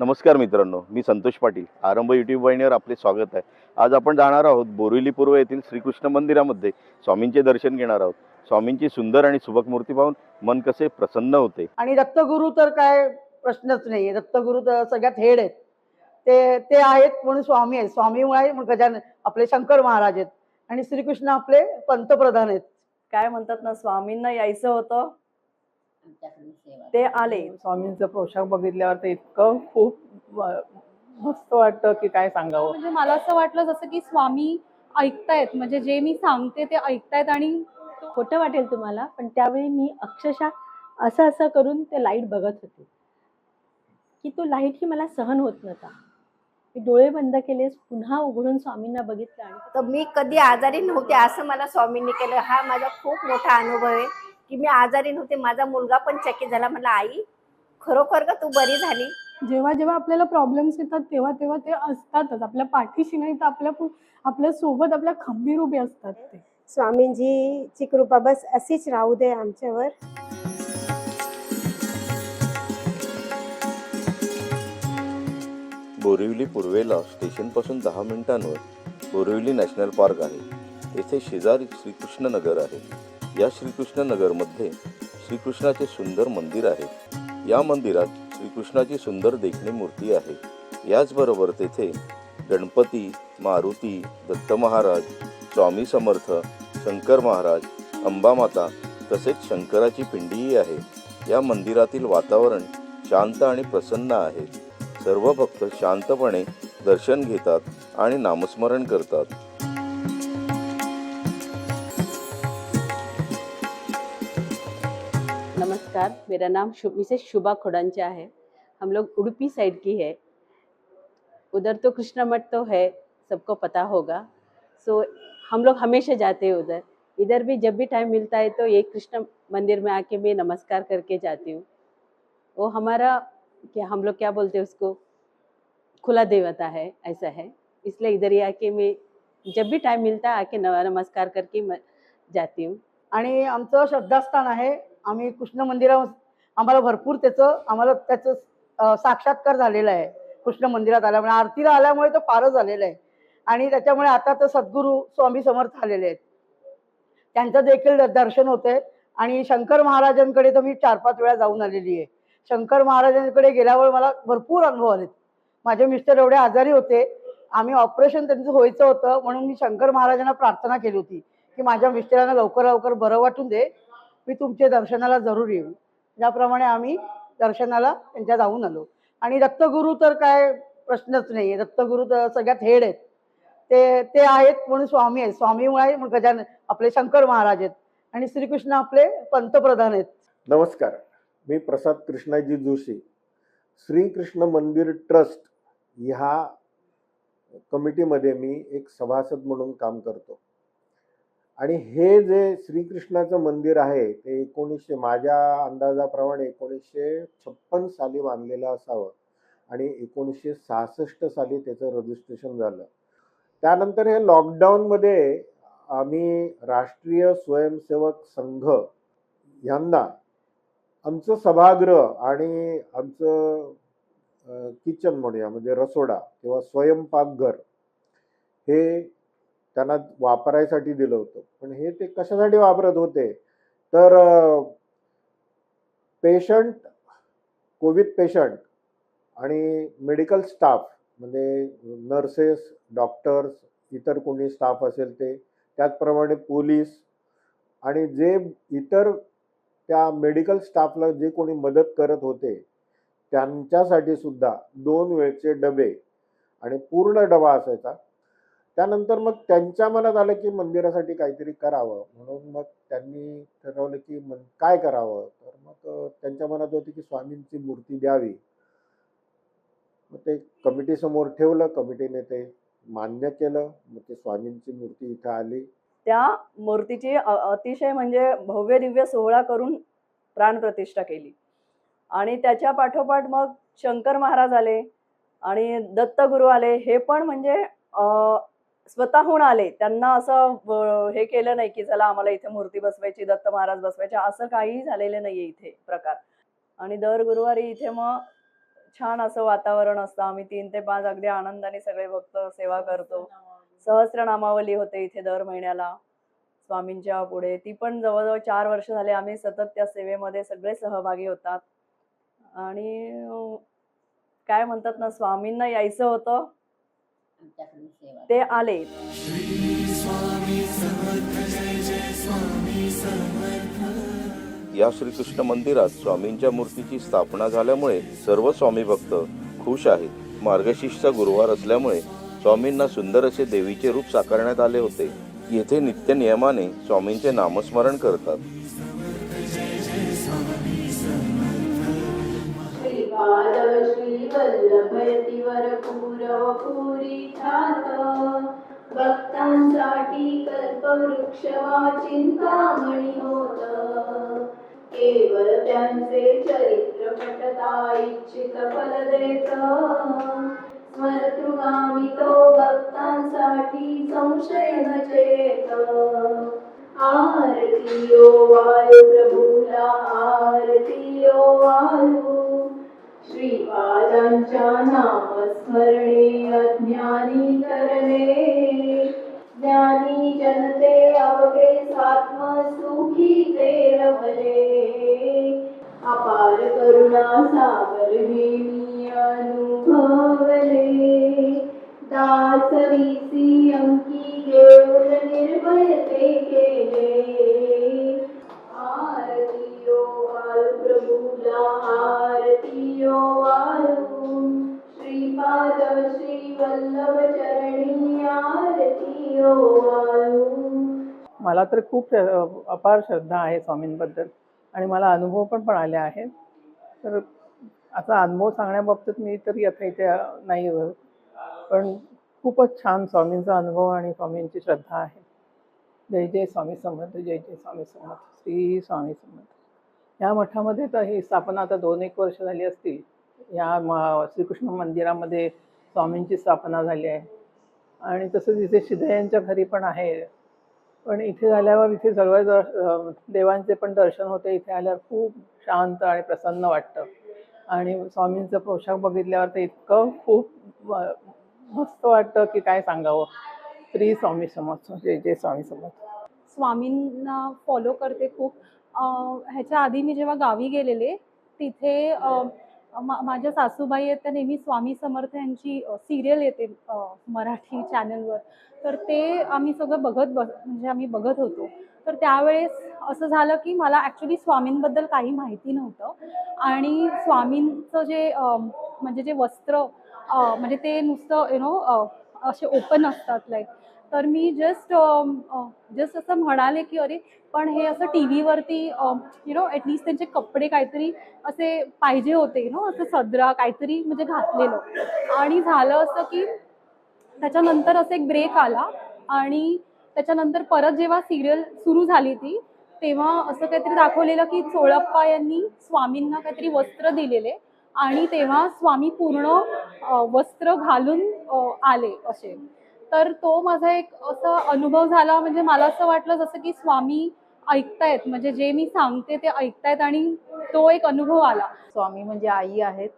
नमस्कार मित्रांनो मी संतोष पाटील आरंभ यूट्यूब वाहिनीवर आपले स्वागत आहे. आज आपण जाणार आहोत बोरिवली पूर्व येथील श्रीकृष्ण मंदिरामध्ये. स्वामींचे दर्शन घेणार आहोत. स्वामींची सुंदर आणि सुबक मूर्ती पाहून मन कसे प्रसन्न होते. आणि दत्तगुरू तर काय प्रश्नच नाही दत्तगुरू तर सगळ्यात हेड आहेत. ते ते आहेत म्हणून स्वामी आहेत. स्वामीमुळे म्हणून गजानन आपले शंकर महाराज आहेत. आणि श्रीकृष्ण आपले पंतप्रधान आहेत. काय म्हणतात ना स्वामींना यायचं होतं. ते आले. स्वामींचं पोशाख बघितल्यावर तर इतकं खूप मस्त वाटतं की काय सांगावं. म्हणजे मला असं वाटलं जसं की स्वामी ऐकतायत म्हणजे जे मी सांगते ते ऐकतायत आणि खोटं वाटेल तुम्हाला पण त्यावेळी मी अक्षरशः असं असं करून ते लाइट बघत होते. की तो लाइट ही मला सहन होत नव्हता. मी डोळे बंद केले पुन्हा उघडून स्वामींना बघितलं आणि तर मी कधी आजारी नव्हते असं मला स्वामींनी केलं. हा माझा खूप मोठा अनुभव आहे. की मी आजारी नव्हते माझा मुलगा पण चकित झाला. मला आई खरोखर का तू बरी झाली? जेव्हा जेव्हा आपल्याला प्रॉब्लेम्स येतात तेव्हा तेव्हा ते असतातच. आपल्या पाठीशी नाही तर आपल्या पु- आपल्यासोबत आपल्या खंबीर उभे असतात ते. स्वामींजीची कृपा बस अशीच राहू दे आमच्यावर. बोरिवली पूर्वेला स्टेशनपासून दहा मिनिटांवर बोरिवली नॅशनल पार्क आहे. येथे शेजारी श्रीकृष्ण नगर आहे. या श्रीकृष्ण नगरमध्ये श्रीकृष्णाचे सुंदर मंदिर आहे. या मंदिरात श्रीकृष्णाची सुंदर देखणी मूर्ती आहे. याचबरोबर तेथे गणपती मारुती दत्त महाराज स्वामी समर्थ शंकर महाराज अंबामाता तसेच शंकराची पिंडीही आहे. या मंदिरातील वातावरण शांत आणि प्रसन्न आहे. सर्व भक्त शांतपणे दर्शन घेतात आणि नामस्मरण करतात. नमस्कार मेरा नाम शु, मिसेस शुभा खोडांचा है हम लोग उड़पी साइड की है. उधर तो कृष्णा मठ तो है सबको पता होगा. सो हम लोग हमेशा जाते हैं उधर. इधर भी जब भी टाइम मिलता है तो ये कृष्ण मंदिर में आके मैं नमस्कार करके जाती हूँ. वो हमारा क्या हम लोग क्या बोलते हैं उसको? खुला देवता है ऐसा है. इसलिए इधर ही आके मैं जब भी टाइम मिलता है आके नमस्कार करके जाती हूँ. आणि आमचं श्रद्धास्थान आहे आम्ही कृष्ण मंदिरा आम्हाला भरपूर त्याचं आम्हाला त्याचं साक्षात्कार झालेला आहे. कृष्ण मंदिरात आल्यामुळे आरतीला आल्यामुळे तो फारच झालेला आहे. आणि त्याच्यामुळे आता तर सद्गुरू स्वामी समर्थ आलेले आहेत. त्यांचं देखील द- दर्शन होते आणि शंकर महाराजांकडे तर मी चार पाच वेळा जाऊन आलेली आहे. शंकर महाराजांकडे गेल्यावर मला भरपूर अनुभव आलेत. माझे मिस्टर एवढे आजारी होते. आम्ही ऑपरेशन त्यांचं व्हायचं होतं म्हणून मी शंकर महाराजांना प्रार्थना केली होती की माझ्या मिस्टरांना लवकर लवकर बरं वाटून दे. मी तुमच्या दर्शनाला जरूर येऊ याप्रमाणे आम्ही दर्शनाला त्यांच्या जाऊन आलो. आणि दत्तगुरू तर काय प्रश्नच नाही दत्तगुरू तर सगळ्यात हेड आहेत. ते ते आहेत म्हणून स्वामी आहेत. स्वामीमुळे म्हणून गजानन आपले शंकर महाराज आहेत. आणि श्रीकृष्ण आपले पंतप्रधान आहेत. नमस्कार. मी प्रसाद कृष्णाजी जोशी. श्रीकृष्ण मंदिर ट्रस्ट ह्या कमिटीमध्ये मी एक सभासद म्हणून काम करतो. आणि हे जे श्रीकृष्णाचं मंदिर आहे ते एकोणीसशे माझ्या अंदाजाप्रमाणे एकोणीसशे छप्पन साली बांधलेलं असावं आणि एकोणीसशे सहासष्ट साली त्याचं रजिस्ट्रेशन झालं. त्यानंतर हे लॉकडाऊनमध्ये आम्ही राष्ट्रीय स्वयंसेवक संघ यांना आमचं सभागृह आणि आमचं किचन म्हणूया म्हणजे रसोडा किंवा स्वयंपाकघर हे त्यांना वापरायसाठी दिलं होतं. पण हे ते कशासाठी वापरत होते? तर पेशंट कोविड पेशंट आणि मेडिकल स्टाफ म्हणजे नर्सेस डॉक्टर्स इतर कोणी स्टाफ असेल ते त्याचप्रमाणे पोलीस आणि जे इतर त्या मेडिकल स्टाफला जे कोणी मदत करत होते त्यांच्यासाठी सुद्धा दोन वेळचे डबे आणि पूर्ण डबा असायचा. त्यानंतर मग त्यांच्या मनात आलं की मंदिरासाठी काहीतरी करावं. म्हणून मग त्यांनी ठरवलं की मन काय करावं? तर मग त्यांच्या मनात होती की स्वामींची मूर्ती द्यावी. मग ते कमिटीसमोर ठेवलं. कमिटीने ते मान्य केलं. मग ते स्वामींची मूर्ती इथं आली. त्या मूर्तीची अतिशय म्हणजे भव्य दिव्य सोहळा करून प्राणप्रतिष्ठा केली. आणि त्याच्या पाठोपाठ मग शंकर महाराज आले आणि दत्तगुरू आले. हे पण म्हणजे स्वतःहून आले. त्यांना असं हे केलं नाही की चला आम्हाला इथे मूर्ती बसवायची दत्त महाराज बसवायचे असं काही झालेलं नाहीये इथे प्रकार. आणि दर गुरुवारी इथे मग छान असं वातावरण असतं. आम्ही तीन ते पाच अगदी आनंदाने सगळे भक्त सेवा करतो. सहस्रनामावली होते इथे दर महिन्याला स्वामींच्या पुढे. ती पण जवळजवळ चार वर्ष झाले आम्ही सतत त्या सेवेमध्ये सगळे सहभागी होतात. आणि काय म्हणतात ना स्वामींना यायचं होतं. ते आले. या श्रीकृष्ण मंदिरात स्वामींच्या मूर्तीची स्थापना झाल्यामुळे सर्व स्वामी भक्त खुश आहेत. मार्गशीर्षचा गुरुवार असल्यामुळे स्वामींना सुंदर असे देवीचे रूप साकारण्यात आले होते. येथे नित्य नियमाने स्वामींचे नामस्मरण करतात. श्रीपाद श्रीवल्लभयतिवर पूरव पुरी ठात भक्तांसाठी कल्पवृक्ष वा चिंतामणी होत केवळ त्यांचे चरित्र पटता इच्छित फल देत स्मर्तृगामी तो भक्तांसाठी संशय नचेत आरती ओ वायु प्रभुला आरती ओ वायु। श्रीपादांच्या नामस्मरणे अज्ञानी करणे ज्ञानी जनते अवघे सात्म सुखी ते रमले अपार करुणा सागर हे मी अनुभवले दासवीसी अंकी घेऊन निर्भय ते केले। श्रीपाद श्री वल्लभ चरणी आरती मला तर खूप अपार श्रद्धा आहे स्वामींबद्दल आणि मला अनुभव पण पण आले आहेत. तर असा अनुभव सांगण्याबाबतीत मी तर आता इथे नाही पण खूपच छान स्वामींचा अनुभव आणि स्वामींची श्रद्धा आहे. जय जय स्वामी समर्थ जय जय स्वामी समर्थ श्री स्वामी समर्थ. या मठामध्ये तर ही स्थापना आता दोन एक वर्ष झाली असतील. या म श्रीकृष्ण मंदिरामध्ये स्वामींची स्थापना झाली आहे. आणि तसंच इथे शिदयांच्या घरी पण आहे. पण इथे झाल्यावर इथे सर्व देवांचे पण दर्शन होते. इथे आल्यावर खूप शांत आणि प्रसन्न वाटतं. आणि स्वामींचं पोशाख बघितल्यावर तर इतकं खूप मस्त वाटतं की काय सांगावं. श्री स्वामी समर्थ जय जय स्वामी समर्थ. स्वामींना फॉलो करते खूप. ह्याच्या आधी मी जेव्हा गावी गेलेले तिथे मा- माझ्या सासूबाई आहेत त्या नेहमी स्वामी समर्थ यांची सिरियल येते मराठी चॅनलवर तर ते आम्ही सगळं बघत बस म्हणजे आम्ही बघत होतो. तर त्यावेळेस असं झालं की मला ॲक्च्युली स्वामींबद्दल काही माहिती नव्हतं. आणि स्वामींचं जे म्हणजे जे वस्त्र म्हणजे ते नुसतं यु नो असे ओपन असतात लाईक तर मी जस्ट जस्ट असं म्हणाले की अरे पण हे असं टी व्हीवरती यु नो ॲटलिस्ट त्यांचे कपडे काहीतरी असे पाहिजे होते नो असं सदरा काहीतरी म्हणजे घातलेलं. आणि झालं असं की त्याच्यानंतर असं एक ब्रेक आला आणि त्याच्यानंतर परत जेव्हा सिरियल सुरू झाली ती तेव्हा असं काहीतरी दाखवलेलं की चोळप्पा यांनी स्वामींना काहीतरी वस्त्र दिलेले आणि तेव्हा स्वामी पूर्ण वस्त्र घालून आले असे. तर तो माझा एक असा अनुभव झाला म्हणजे मला असं वाटलं जसं की स्वामी ऐकतायत म्हणजे जे मी सांगते ते ऐकतायत आणि तो एक अनुभव आला. स्वामी म्हणजे आई आहेत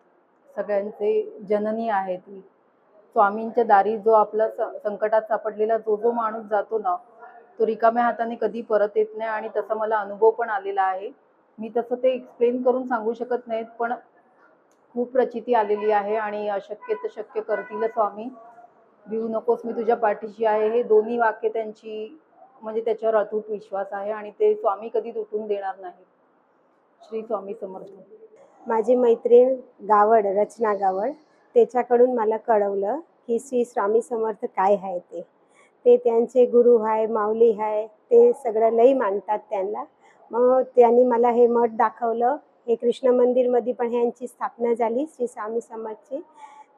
सगळ्यांचे जननी आहेत. स्वामींच्या दारी जो आपला स- संकटात सापडलेला जो जो माणूस जातो ना तो रिकाम्या हाताने कधी परत येत नाही आणि तसा मला अनुभव पण आलेला आहे. मी तसं ते एक्सप्लेन करून सांगू शकत नाहीत पण खूप प्रचिती आलेली आहे आणि अशक्य तर शक्य करतील स्वामी. भिवू नकोस मी तुझ्या पाठीशी आहे. हे दोन्ही वाक्य त्यांची म्हणजे त्याच्यावर अतूट विश्वास आहे आणि ते स्वामी कधी तुटून देणार नाही. श्री स्वामी समर्थ. माझी मैत्रीण गावड रचना गावड त्याच्याकडून मला कळवलं की श्री स्वामी समर्थ काय आहे ते. ते त्यांचे गुरु आहे माऊली आहे ते सगळं लई मानतात त्यांना. मग त्यांनी मला हे मठ दाखवलं. हे कृष्ण मंदिरमध्ये पण ह्यांची स्थापना झाली श्री स्वामी समर्थची.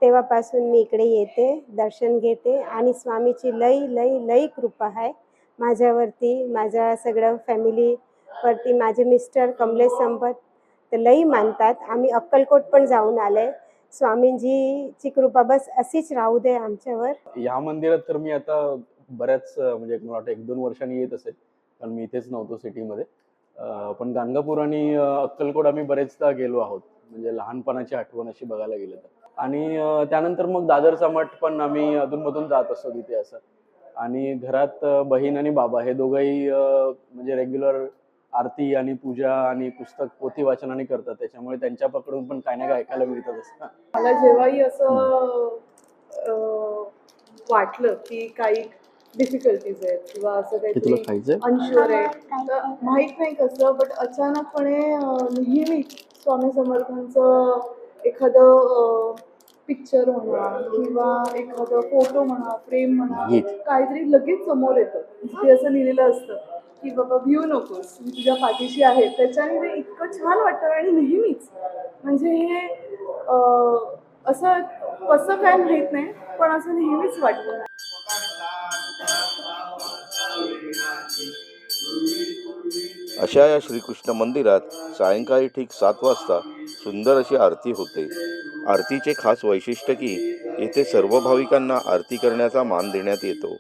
तेव्हापासून मी इकडे येते दर्शन घेते आणि स्वामीची लई लई लई कृपा आहे. माझ्यावरती माझ्या सगळं फॅमिलीवरती माझे मिस्टर कमलेश संपत ते लई मानतात. आम्ही अक्कलकोट पण जाऊन आले स्वामींजीची कृपा बस अशीच राहू दे आमच्यावर. या मंदिरात तर मी आता बऱ्याच म्हणजे मला वाटतं एक दोन वर्षांनी येत असेल कारण मी इथेच नव्हतो सिटीमध्ये. पण गाणगापूर आणि अक्कलकोट आम्ही बरेचदा गेलो आहोत. म्हणजे लहानपणाची आठवण अशी बघायला गेलं तर. आणि त्यानंतर मग दादर मठ पण आम्ही अधूनमधून जात असतो तिथे असं. आणि घरात बहीण आणि बाबा हे दोघंही अं, म्हणजे रेग्युलर आरती आणि पूजा आणि पुस्तक पोथी वाचनाने करतात. त्याच्यामुळे त्यांच्याकडून पण काही ना काही ऐकायला मिळतात असं मला जेव्हाही असं वाटलं की काही डिफिकल्टीज आहेत किंवा असं काहीतरी अनशुअर आहे तर माहीत नाही कसं बट अचानकपणे अं, नेहमीच स्वामी समर्थांचं एखादं पिक्चर म्हणा किंवा एखादं फोटो म्हणा फ्रेम म्हणा. काहीतरी लगेच समोर येतं. तिथे असं लिहिलेलं असतं की बाबा भिऊ नकोस. मी तुझ्या पाठीशी आहे. त्याच्याने ते इतकं छान वाटतं आणि नेहमीच. म्हणजे हे अं, असं कसं काय माहीत नाही पण असं नेहमीच वाटतं. अशा या श्रीकृष्ण मंदिरात सायंकाळी ठीक सात वाजता सुंदर अशी आरती होते आरतीचे खास वैशिष्ट्य की येथे सर्व भाविकांना आरती करण्याचा मान देण्यात येतो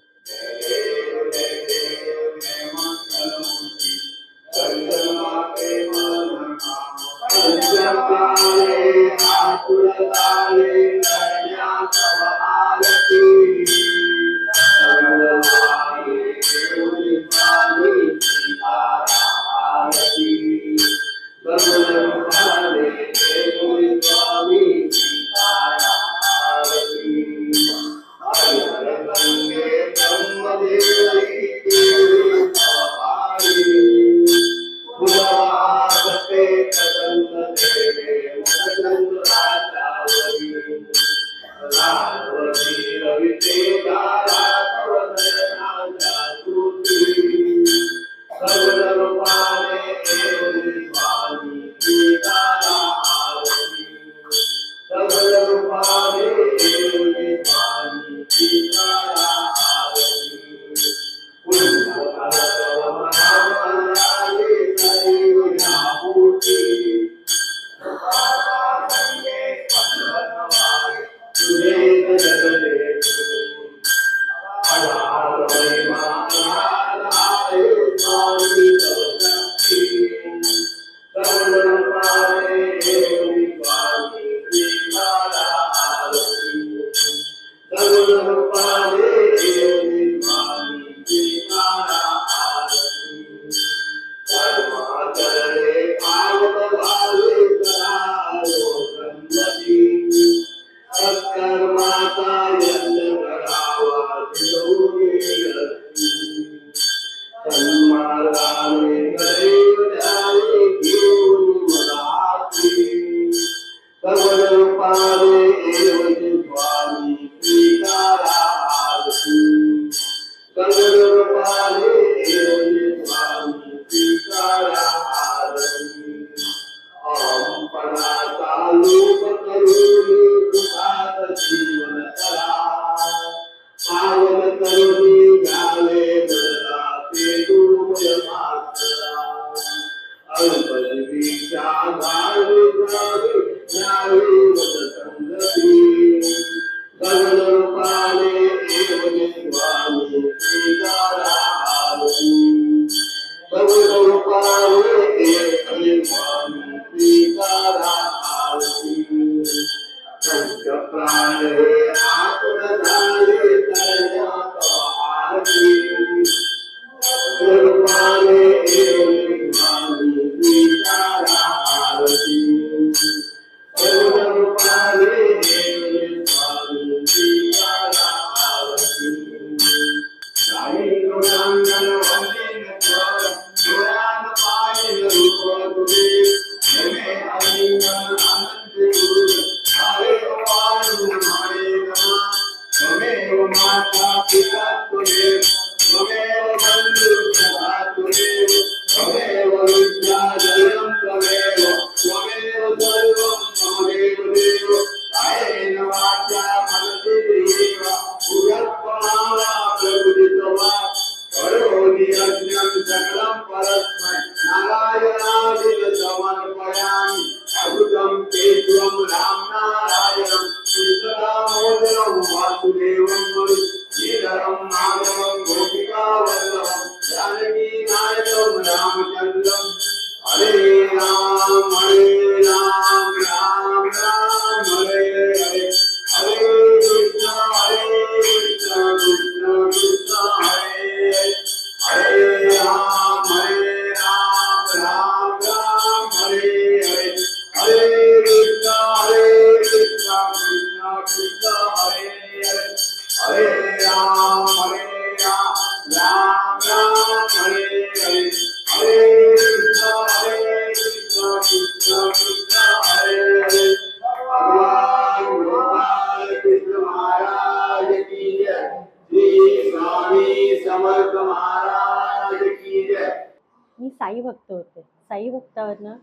साई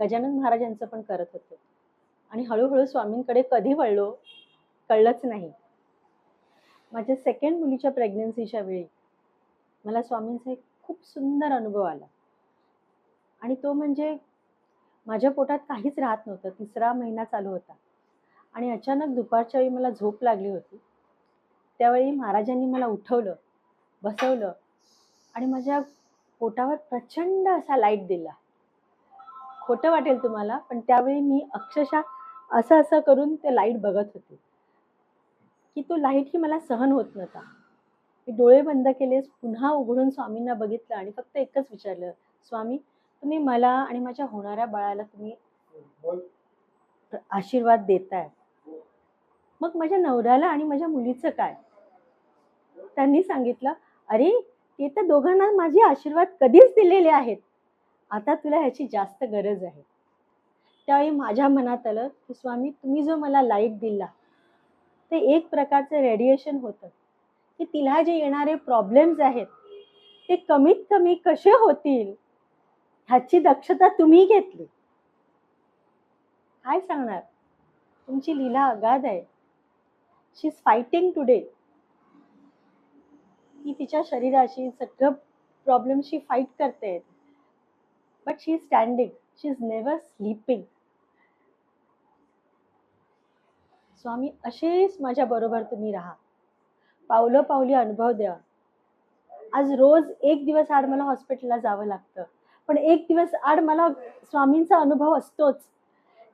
गजानन महाराजांचं पण करत होतो. आणि हळूहळू स्वामींकडे कधी वळलो कळलंच नाही. माझ्या सेकंड मुलीच्या प्रेग्नन्सीच्या वेळी मला स्वामींचा एक खूप सुंदर अनुभव आला. आणि तो म्हणजे माझ्या पोटात काहीच राहत नव्हतं. तिसरा महिना चालू होता. आणि अचानक दुपारच्या वेळी मला झोप लागली होती. त्यावेळी महाराजांनी मला उठवलं बसवलं आणि माझ्या पोटावर प्रचंड असा लाइट दिला. खोटं वाटेल तुम्हाला पण त्यावेळी मी अक्षरशः असं असं करून ते लाइट बघत होते. की तो लाइट ही मला सहन होत नव्हता. मी डोळे बंद केलेस पुन्हा उघडून स्वामींना बघितलं आणि फक्त एकच विचारलं स्वामी तुम्ही मला आणि माझ्या होणाऱ्या बाळाला तुम्ही आशीर्वाद देताय. मग माझ्या नवऱ्याला आणि माझ्या मुलीचं काय? त्यांनी सांगितलं अरे ते तर दोघांना माझे आशीर्वाद कधीच दिलेले आहेत. आता तुला ह्याची जास्त गरज आहे. त्यावेळी माझ्या मनात आलं की स्वामी तुम्ही जो मला लाइट दिला ते एक प्रकारचं रेडिएशन होतं. की तिला जे येणारे प्रॉब्लेम्स आहेत ते कमीत कमी कसे होतील ह्याची दक्षता तुम्ही घेतली. काय सांगणार? तुमची लीला अगाध आहे. शी इज फायटिंग टुडे ती तिच्या शरीराशी सगळं प्रॉब्लेमशी फाईट करते. But she is standing she is sleeping Swami असेच माझ्या बरोबर तुम्ही राहा. पावलं पावली अनुभव द्या. आज रोज एक दिवस आड मला हॉस्पिटलला जावं लागतं. पण एक दिवस आड मला स्वामींचा अनुभव असतोच.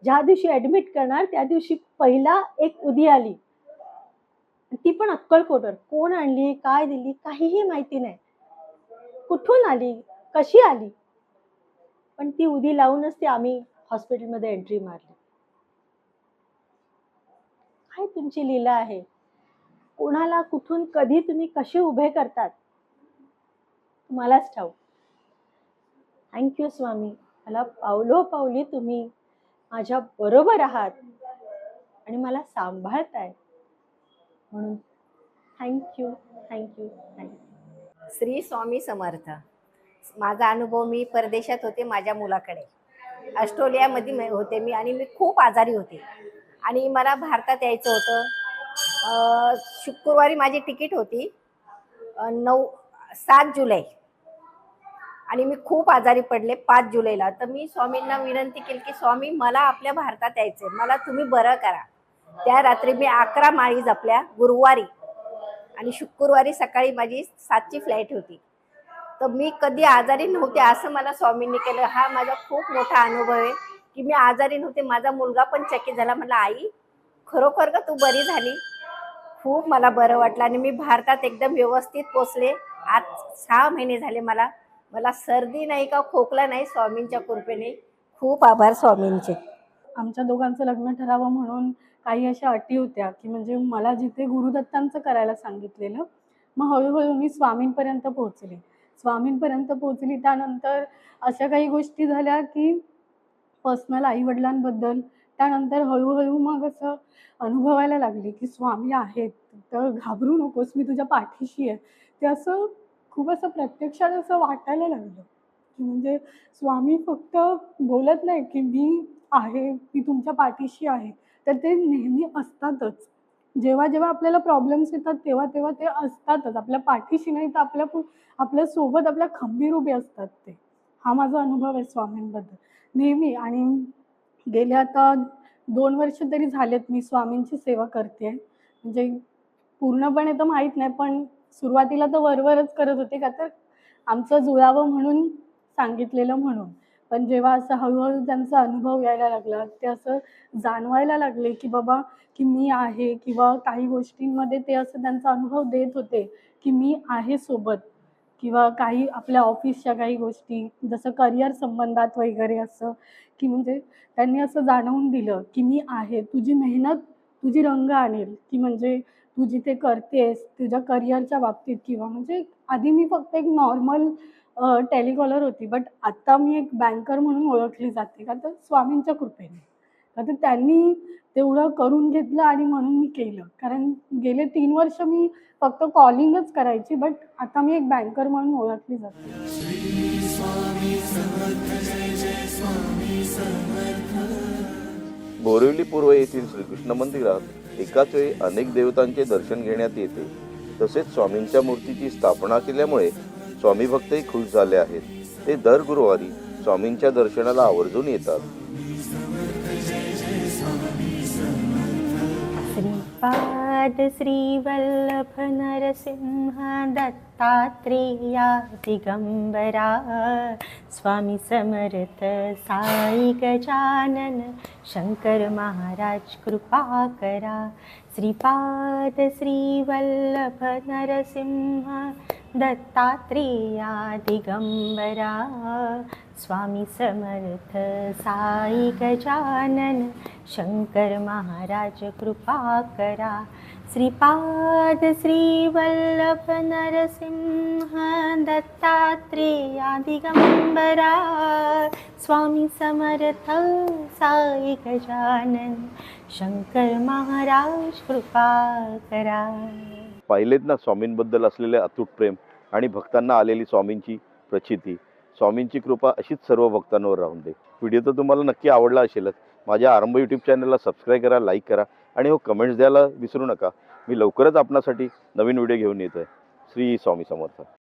ज्या दिवशी ॲडमिट करणार त्या दिवशी पहिला एक उदी आली. ती पण अक्कलकोटर कोण आणली काय दिली काहीही माहिती नाही. कुठून आली कशी आली? पण ती उदी लावूनच ती आम्ही हॉस्पिटलमध्ये एंट्री मारली. काय तुमची लीला आहे? कोणाला कुठून कधी तुम्ही कसे उभे करतात? तुम्हालाच ठाऊ थँक्यू स्वामी. मला पावलो पावली तुम्ही माझ्या बरोबर आहात आणि मला सांभाळताय. म्हणून thank you thank you thank you Shri Swami Samarth. माझा अनुभव मी परदेशात होते माझ्या मुलाकडे. ऑस्ट्रेलियामध्ये होते मी आणि मी खूप आजारी होते. आणि मला भारतात यायचं होतं. शुक्रवारी माझी तिकीट होती नऊ सात जुलै. आणि मी खूप आजारी पडले पाच जुलैला. तर मी स्वामींना विनंती केली की स्वामी मला आपल्या भारतात यायचं मला तुम्ही बरं करा. त्या रात्री मी अकरा माळी जपल्या गुरुवारी. आणि शुक्रवारी सकाळी माझी सातची फ्लाईट होती. तर मी कधी आजारी नव्हते असं मला स्वामींनी केलं. हा माझा खूप मोठा अनुभव आहे की मी आजारी नव्हते. माझा मुलगा पण चकित झाला. मला आई खरोखर का तू बरी झाली? खूप मला बरं वाटलं आणि मी भारतात एकदम व्यवस्थित पोचले. आज सहा महिने झाले मला. मला सर्दी नाही का खोकला नाही स्वामींच्या कृपेने. खूप आभार स्वामींचे. आमच्या दोघांचं लग्न ठरावं म्हणून काही अशा अटी होत्या की म्हणजे मला जिथे गुरुदत्तांचं करायला सांगितलेलं मग हळूहळू मी स्वामींपर्यंत पोहोचले. स्वामींपर्यंत पोचली त्यानंतर अशा काही गोष्टी झाल्या की पर्सनल आईवडिलांबद्दल त्यानंतर हळूहळू मग असं अनुभवायला लागले की स्वामी आहेत तर घाबरू नकोस मी तुझ्या पाठीशी आहे. ते असं खूप असं प्रत्यक्षात असं वाटायला लागलं की म्हणजे स्वामी फक्त बोलत नाही की मी आहे मी तुमच्या पाठीशी आहे. तर ते नेहमी असतातच. जेव्हा जेव्हा आपल्याला प्रॉब्लेम्स येतात तेव्हा तेव्हा ते असतातच. आपल्या पाठीशी नाही तर आपल्या पु- आपल्यासोबत आपल्या खंबीर उभे असतात ते. हा माझा अनुभव आहे स्वामींबद्दल. नेहमी आणि गेल्या आता दोन वर्ष तरी झालेत मी स्वामींची सेवा करते म्हणजे पूर्णपणे तर माहीत नाही पण सुरुवातीला तर वरवरच करत होते का तर आमचं जुळावं म्हणून सांगितलेलं म्हणून. पण जेव्हा असं हळूहळू त्यांचा अनुभव यायला लागला ते असं जाणवायला लागले की बाबा की मी आहे किंवा काही गोष्टींमध्ये ते असं त्यांचा अनुभव देत होते की मी आहे सोबत किंवा काही आपल्या ऑफिसच्या काही गोष्टी जसं करिअर संबंधात वगैरे असं की म्हणजे त्यांनी असं जाणवून दिलं की मी आहे तुझी मेहनत तुझी रंग आणेल की म्हणजे तू जिथे करतेस तुझ्या करिअरच्या बाबतीत किंवा म्हणजे आधी मी फक्त एक नॉर्मल टेलिकॉलर होती बट आत्ता मी एक बँकर म्हणून ओळखली जाते का तर स्वामींच्या कृपेने. का तर त्यांनी तेवढं करून घेतलं आणि म्हणून मी केलं. कारण गेले तीन वर्ष मी फक्त कॉलिंगच करायची बट आता मी एक बँकर म्हणून ओळखली जाते. बोरिवली पूर्व येथील श्रीकृष्ण मंदिरात एकाच वेळी अनेक देवतांचे दर्शन घेण्यात येते. तसेच स्वामींच्या मूर्तीची स्थापना केल्यामुळे स्वामी भक्तही खुश झाले आहेत. ते दर गुरुवारी स्वामींच्या दर्शनाला आवर्जून येतात. श्रीपाद श्रीवल्लभ नरसिंह दत्तात्रेया दिगंबरा स्वामी समर्थ साई गजानन शंकर महाराज कृपा करा. श्रीपाद श्रीवल्लभ नरसिंह दत्तात्रेया दिगंबरा स्वामी समर्थ साई गजानन शंकर महाराज कृपा करा श्रीपाद श्रीवल्लभ नरसिंह दत्तात्रेया दिगंबरा स्वामी समर्थ साई गजानन शंकर महाराज कृपा करा. पाहिलेत ना स्वामींबद्दल असलेले अतूट प्रेम आणि भक्तांना आलेली स्वामींची प्रचिती. स्वामींची कृपा अशीच सर्व भक्तांवर राहून दे. व्हिडिओ तर तुम्हाला नक्की आवडला असेलच. माझ्या आरंभ यूट्यूब चॅनलला सबस्क्राईब करा लाईक करा आणि हो कमेंट्स द्यायला विसरू नका. मी लवकरच आपणासाठी नवीन व्हिडिओ घेऊन येतो आहे श्री स्वामी समर्थ.